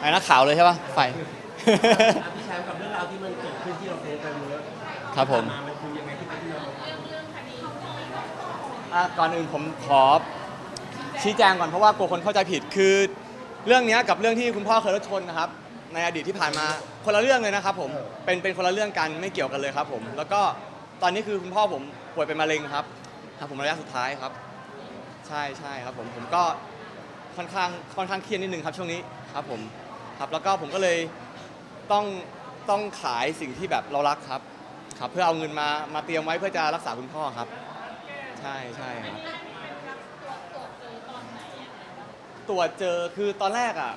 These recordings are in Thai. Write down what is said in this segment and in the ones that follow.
ไอ้นักข่าวเลยใช่ปะไฟ อะพี่แชมป์กับเรื่องราวที่มันเกิดขึ้นที่เราโพสต์ไปเมื่อครับผมมามันคือยังไงที่ไปที่เราอะก่อนอื่นผมขอชี้แจงก่อนเพราะว่ากลัวคนเข้าใจผิดคือ เรื่องเนี้ยกับเรื่องที่คุณพ่อเคยรถชนนะครับ ในอดีตที่ผ่านมาคนละเรื่องเลยนะครับ ผมเป็นเป็นคนละเรื่องกันไม่เกี่ยวกันเลยครับ ผม แล้วก็ตอนนี้คือคุณพ่อผม ป่วยเป็นมะเร็งครับครับผมระยะสุดท้ายครับ ใช่ใช่ครับผมผมก็ค่อนข้างค่อนข้างเครียดนิดนึงครับช่วงนี้ครับผมครับแล้วก็ผมก็เลยต้องต้องขายสิ่งที่แบบเรารักครับครับ เพื่อเอาเงินมามาเตรียมไว้เพื่อจะรักษาคุณพ่อครับ ใช่ใช่ครับ ตรวจเจอคือตอนแรกอะ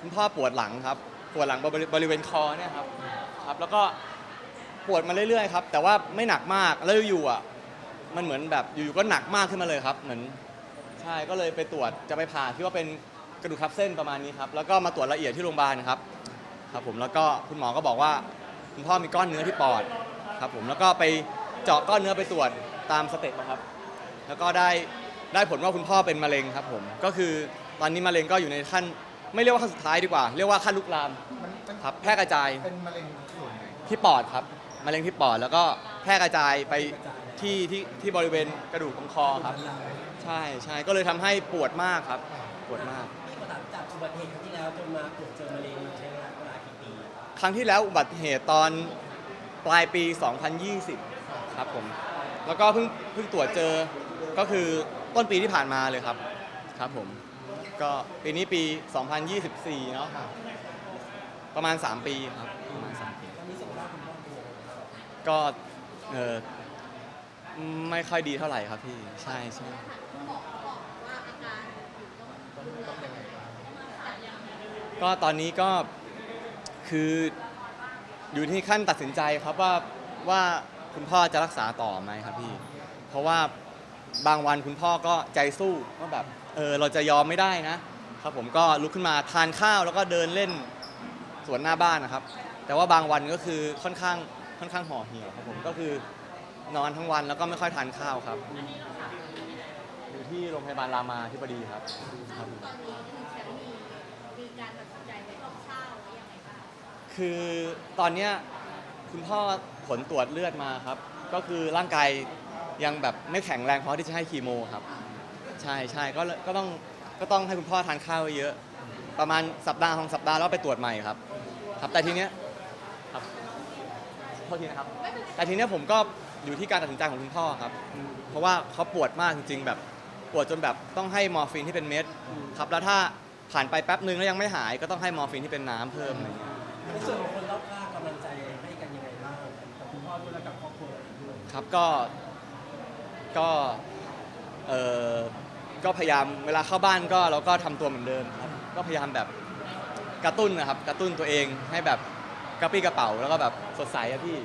คุณพ่อปวดหลังครับ ปวดหลังบริบริเวณคอเนี่ยครับครับ แล้วก็ปวดมาเรื่อยๆครับ แต่ว่าไม่หนักมากแล้วอยู่อะ มันเหมือนแบบอยู่ๆก็หนักมากขึ้นมาเลยครับ เหมือนใช่ก็เลยไปตรวจจะไปผ่าที่ว่าเป็นกระดูกทับเส้นประมาณนี้ครับแล้วก็มาตรวจละเอียดที่โรงพยาบาลครับครับผมแล้วก็คุณหมอก็บอกว่าคุณพ่อมีก้อนเนื้อที่ปอดครับผมแล้วก็ไปเจาะก้อนเนื้อไปตรวจตามสเต็ปนะครับ แล้วก็ได้ได้ผลว่าคุณพ่อเป็นมะเร็งครับผมก็คือตอนนี้มะเร็งก็อยู่ในขั้นไม่เรียกว่าขั้นสุดท้ายดีกว่า เรียกว่าขั้นลุกลามมันมันครับแพร่กระจายเป็นมะเร็งส่วนไหนที่ปอดครับมะเร็งที่ปอดแล้วก็แพร่กระจายไป ที่ที่ที่บริเวณกระดูกของคอครับ ใช่ใช่ก็เลยทำให้ปวดมากครับ ปวดมาก พี่ก็ตัดจากอุบัติเหตุครั้งที่แล้วจนมาตรวจเจอมะเร็งใช้เวลาเวลากี่ปีครั้งที่แล้วอุบัติเหตุตอนปลายปี 2020 ครับผม แล้วก็เพิ่งเพิ่งตรวจเจอก็คือต้นปีที่ผ่านมาเลยครับ ครับผม ก็ปีนี้ปี 2024 เนาะประมาณ 3 ปีครับประมาณ3ปี ตอนนี้สุขภาพคุณพ่อเป็นยังไงบ้าง ก็เออ ไม่ค่อยดีเท่าไหร่ครับพี่ ใช่ใช่ก็ตอนนี้ก็คืออยู่ที่ขั้นตัดสินใจครับว่าว่าคุณพ่อจะรักษาต่อไหมครับพี่ เพราะว่าบางวันคุณพ่อก็ใจสู้ว่าแบบเออเราจะยอมไม่ได้นะ ครับผมก็ลุกขึ้นมาทานข้าวแล้วก็เดินเล่นสวนหน้าบ้านนะครับ แต่ว่าบางวันก็คือค่อนข้างค่อนข้างห่อเหี่ยวครับผมก็คือ นอนทั้งวันแล้วก็ไม่ค่อยทานข้าวครับ อยู่ที่โรงพยาบาลรามาธิบดีครับครับ ตอนนี้คุณแชมป์มีมีการตัดสินใจไว้คร่าวๆไว้ยังไงบ้างคือตอนเนี้ยคุณพ่อผลตรวจเลือดมาครับ ก็คือร่างกายยังแบบไม่แข็งแรงพอที่จะให้คีโมครับ ใช่ใช่ก็เลยก็ต้องก็ต้องให้คุณพ่อทานข้าวเยอะประมาณสัปดาห์สองสัปดาห์แล้วไปตรวจใหม่ครับ ครับแต่ทีเนี้ยครับโทษทีนะครับ แต่ทีเนี้ยผมก็ อยู่ที่การตัดสินใจของคุณพ่อครับ เพราะว่าเขาปวดมากจริงๆ แบบปวดจนแบบต้องให้มอร์ฟีนที่เป็นเม็ดครับแล้วถ้าผ่านไปแป๊บนึงแล้วยังไม่หายก็ต้องให้มอร์ฟีนที่เป็นน้ำเพิ่มอะไรอย่างเงี้ยในส่วนของคนรอบข้างกำลังใจให้กันยังไงบ้างกับคุณพ่อด้วยและกับครอบครัวด้วยครับก็ก็เออก็พยายามเวลาเข้าบ้านก็เราก็ทำตัวเหมือนเดิมครับก็พยายามแบบกระตุ้นนะครับกระตุ้นตัวเองให้แบบกระปรี้กระเป๋าแล้วก็แบบสดใสอะพี่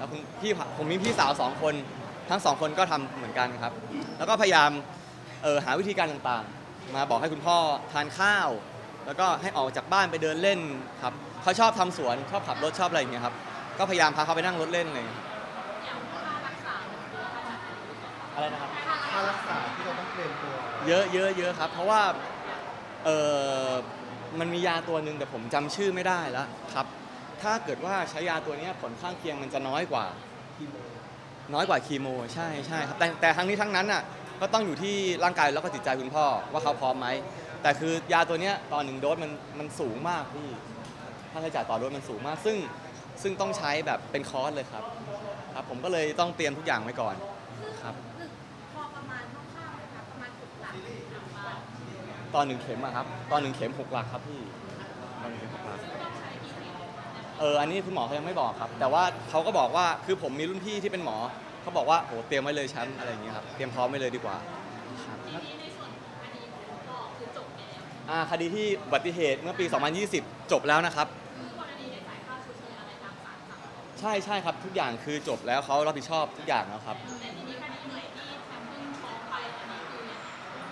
แล้วคุณพี่ผมมีพี่สาวสองคน ทั้งสองคนก็ทำเหมือนกันครับ แล้วก็พยายามเออหาวิธีการต่างๆ มาบอกให้คุณพ่อทานข้าว แล้วก็ให้ออกจากบ้านไปเดินเล่นครับเขาชอบทำสวนชอบขับรถชอบอะไรอย่างเงี้ยครับก็พยายามพาเขาไปนั่งรถเล่นอะไรอย่างเงี้ยอะไรนะครับ ค่ารักษาที่เราต้องเตรียมตัวเยอะเยอะเยอะครับ เพราะว่าเออมันมียาตัวหนึ่งแต่ผมจำชื่อไม่ได้แล้วครับ ถ้าเกิดว่าใช้ยาตัวเนี้ยผลข้างเคียงมันจะน้อยกว่าคีโมน้อยกว่าคีโม ใช่ใช่ครับแต่แต่ทั้งนี้ทั้งนั้นอะก็ต้องอยู่ที่ร่างกายแล้วก็จิตใจคุณพ่อว่าเขาพร้อมไหม แต่คือยาตัวเนี้ยตอนหนึ่งโดสมันมันสูงมากพี่ค่าใช้จ่ายต่อโดสมันสูงมาก ซึ่งซึ่งต้องใช้แบบเป็นคอร์สเลยครับครับ ผมก็เลยต้องเตรียมทุกอย่างไว้ก่อนครับคือพอประมาณคร่าวๆนะคะประมาณจุดหลักทางบ้านตอนหนึ่งเข็มอะครับตอนหนึ่งเข็มหกหลักครับพี่ตอนหนึ่งเข็มหกหลัก เอออันนี้คุณหมอเขายังไม่บอกครับ แต่ว่าเขาก็บอกว่าคือผมมีรุ่นพี่ที่เป็นหมอเขาบอกว่าโหเตรียมไว้เลยแชมป์อะไรอย่างเงี้ยครับเตรียมพร้อมไว้เลยดีกว่าครับอ่าคดีที่อุบัติเหตุเมื่อปี 2020 จบแล้วนะครับ ใช่ใช่ครับทุกอย่างคือจบแล้วเขารับผิดชอบทุกอย่างแล้วครับ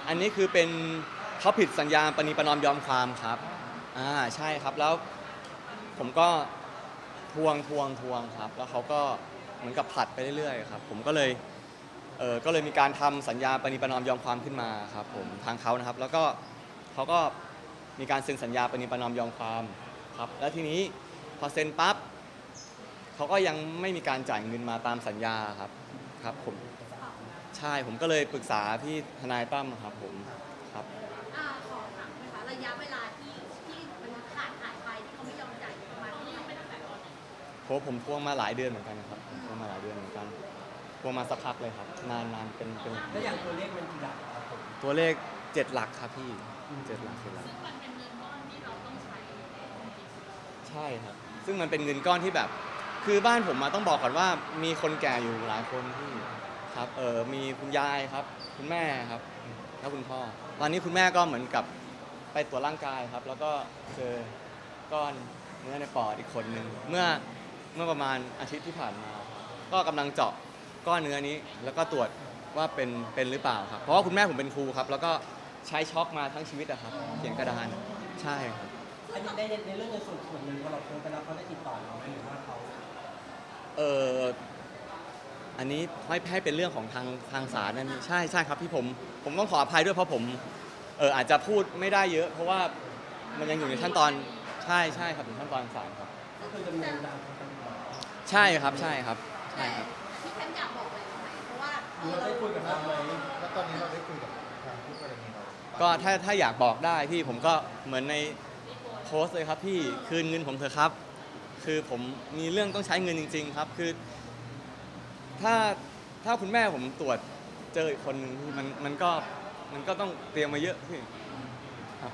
อันนี้คือเป็นเขาผิดสัญญาปณีประนอมยอมความครับอ่าใช่ครับแล้วผมก็ ทวงทวงทวงครับ แล้วเขาก็เหมือนกับผลัดไปเรื่อยๆครับ ผมก็เลยเออก็เลยมีการทำสัญญาปณิประนอมยอมความขึ้นมาครับผมทางเขานะครับ แล้วก็เขาก็มีการเซ็นสัญญาปณิประนอมยอมความครับ แล้วทีนี้พอเซ็นปั๊บเขาก็ยังไม่มีการจ่ายเงินมาตามสัญญาครับครับผมใช่ผมก็เลยปรึกษาพี่ทนายตั้มครับผม เพราะผมทวงมาหลายเดือนเหมือนกันครับทวงมาหลายเดือนเหมือนกันทวงมาสักพักเลยครับ นานนานเป็นเป็นแล้วอย่างตัวเลขมันกี่หลักครับผม ตัวเลขเจ็ดหลักครับพี่เจ็ดหลักเจ็ดหลัก ซึ่งมันเป็นเงินก้อนที่เราต้องใช้ใช่ครับ ซึ่งมันเป็นเงินก้อนที่แบบ คือบ้านผมมาต้องบอกก่อนว่า มีคนแก่อยู่หลายคนที่ครับ เออมีคุณยายครับ คุณแม่ครับ แล้วคุณพ่อ ตอนนี้คุณแม่ก็เหมือนกับไปตรวจร่างกายครับ แล้วก็เจอก้อนเนื้อในปอดอีกคนหนึ่ง เมื่อ เมื่อประมาณอาทิตย์ที่ผ่านมา ก็กำลังเจาะก้อนเนื้อนี้ แล้วก็ตรวจว่าเป็นเป็นหรือเปล่าครับ เพราะว่าคุณแม่ผมเป็นครูครับ แล้วก็ใช้ช็อกมาทั้งชีวิตอะครับ เขียนกระดานใช่ครับ อันนี้ในในเรื่องเงินส่วนส่วนหนึ่งพอเราโพสต์ไปแล้วเขาได้ติดต่อเราไหมหรือว่าเขาเอออันนี้ให้ให้เป็นเรื่องของทางทางศาลนั่นใช่ใช่ครับพี่ผมผมต้องขออภัยด้วยเพราะผมเอออาจจะพูดไม่ได้เยอะ เพราะว่ามันยังอยู่ในขั้นตอนใช่ใช่ครับอยู่ขั้นตอนศาลครับ ก็คือดำเนินการทางตำรวจใช่ครับใช่ครับใช่แต่ครับที่ฉันอยากบอกเลยไหมเพราะว่าเออเราได้คุยกับเราไหมแล้วตอนนี้เราได้คุยกับทางผู้กรณีเราก็ถ้าถ้าอยากบอกได้พี่ผมก็เหมือนในโพสต์เลยครับพี่คืนเงินผมเถอะครับ คือผมมีเรื่องต้องใช้เงินจริง ๆ ครับ คือ ถ้าถ้าคุณแม่ผมตรวจเจออีกคนหนึ่งพี่มันมันก็มันก็ต้องเตรียมมาเยอะพี่ครับ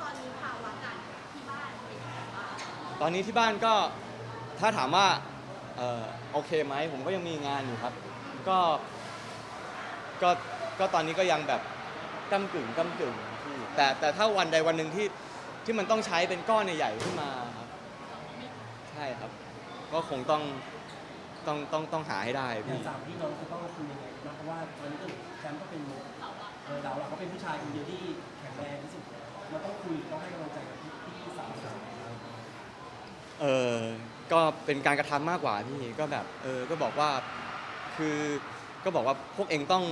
ตอนนี้ภาวะการที่บ้านเป็นยังไงบ้าง ตอนนี้ที่บ้านก็ถ้าถามว่าเอ่อโอเคไหมผมก็ยังมีงานอยู่ครับ ก็ก็ก็ตอนนี้ก็ยังแบบก้ากึ่งก้ากึ่งพี่แต่แต่ถ้าวันใดวันหนึ่งที่ที่มันต้องใช้เป็นก้อนใหญ่ๆขึ้นมาครับใช่ครับ ก็คงต้องต้องต้องต้องหาให้ได้อย่างพี่ สามพี่น้องจะต้องคุยยังไงนะเพราะว่าตอนนี้ก็แชมป์ก็เป็นเออเราเราก็เป็นผู้ชายคนเดียวที่แข็งแรงที่สุดเราต้องคุยต้องให้กำลังใจกับพี่พี่สาว เราเออก็เป็นการกระทำมากกว่าพี่ก็แบบเออก็บอกว่าคือก็บอกว่าพวกเองต้อง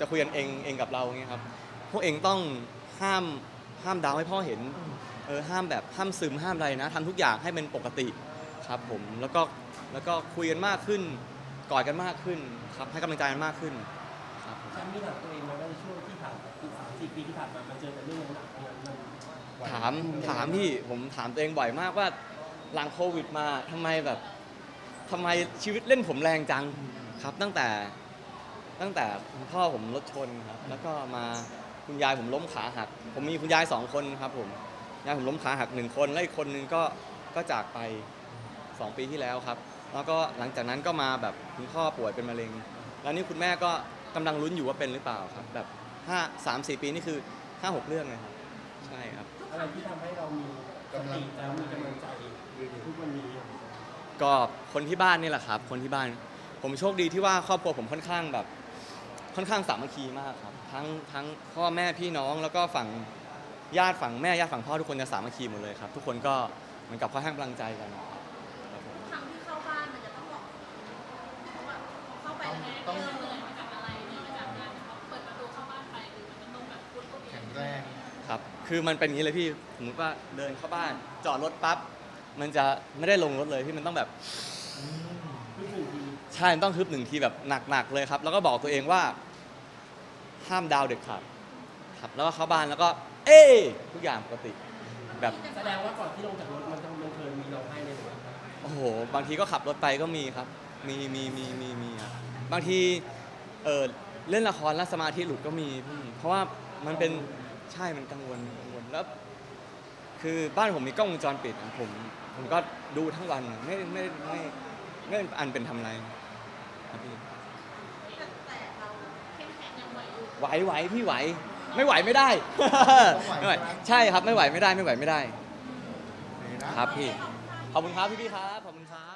จะคุยกันเองเองกับเราเงี้ยครับพวกเองต้องห้ามห้ามดาวให้พ่อเห็นเออห้ามแบบห้ามซึมห้ามอะไรนะทำทุกอย่างให้เป็นปกติครับผมแล้วก็แล้วก็คุยกันมากขึ้นกอดกันมากขึ้นครับให้กำลังใจกันมากขึ้นครับผมแชมป์มีถามตัวเองไหมว่าในช่วงที่ผ่านปีสามสี่ปีที่ผ่านมามันเจอแต่เรื่องหนักๆมันมันถามถามพี่ผมถามตัวเองบ่อยมากว่า หลังโควิดมาทำไมแบบทำไมชีวิตเล่นผมแรงจังครับ ตั้งแต่ตั้งแต่คุณพ่อผมรถชนครับ แล้วก็มาคุณยายผมล้มขาหัก ผมมีคุณยายสองคนครับ ผมยายผมล้มขาหักหนึ่งคนแล้วอีกคนนึงก็ก็จากไปสองปีที่แล้วครับ แล้วก็หลังจากนั้นก็มาแบบคุณพ่อป่วยเป็นมะเร็ง แล้วนี่คุณแม่ก็กำลังลุ้นอยู่ว่าเป็นหรือเปล่าครับ แบบห้าสามสี่ปีนี่คือห้าหกเรื่องเลยครับใช่ครับ อะไรที่ทำให้เรามีสติแล้วมีกำลังใจ ทุกวันนี้ก็คนที่บ้านนี่แหละครับ คนที่บ้าน ผมโชคดีที่ว่าครอบครัวผมค่อนข้างแบบ ค่อนข้างสามัคคีมากครับ ทั้งทั้งพ่อแม่พี่น้องแล้วก็ฝั่งญาติฝั่งแม่ญาติฝั่งพ่อทุกคนจะสามัคคีหมดเลยครับ ทุกคนก็เหมือนกับค่อนข้างกำลังใจกันครับครับผม ครั้งที่เข้าบ้านมันจะต้องบอกเพราะว่าเข้าไปแล้วต้องเริ่มเลยมาจากอะไรเริ่มมาจากงานเขาเปิดประตูเข้าบ้านไปคือมันต้องแบบพูดคุยแข็งแรง ครับ คือมันเป็นอย่างนี้เลยพี่ สมมติว่าเดินเข้าบ้าน จอดรถปั๊บ มันจะไม่ได้ลงรถเลยพี่มันต้องแบบคือหนึ่งทีใช่มันต้องฮึบหนึ่งทีแบบหนักๆเลยครับ แล้วก็บอกตัวเองว่า ห้ามดาวเด็ดขาดครับ แล้วก็เข้าบ้านแล้วก็ เอ้ทุกอย่างปกติ แบบแสดงว่าก่อนที่ลงจากรถมันต้องมันเคยมีร้องไห้ในหัวโอ้โห บางทีก็ขับรถไปก็มีครับ มีมีมีมีมีครับบางทีเออเล่นละครแล้วสมาธิหลุดก็มีพี่เพราะว่ามันเป็นใช่มันกังวลกังวลแล้ว คือบ้านผมมีกล้องวงจรปิดอะผม ผมก็ดูทั้งวันอะไม่ไม่ไม่ไม่อันเป็นทำอะไรครับพี่แต่เราเข้มแข็งยังไหวอยู่ไหวไหวพี่ไหว ไม่ไหวไม่ได้ไม่ไหวใช่ครับไม่ไหวไม่ได้ไม่ไหวไม่ได้นี่นะครับพี่ขอบคุณครับพี่พี่ๆครับขอบคุณครับ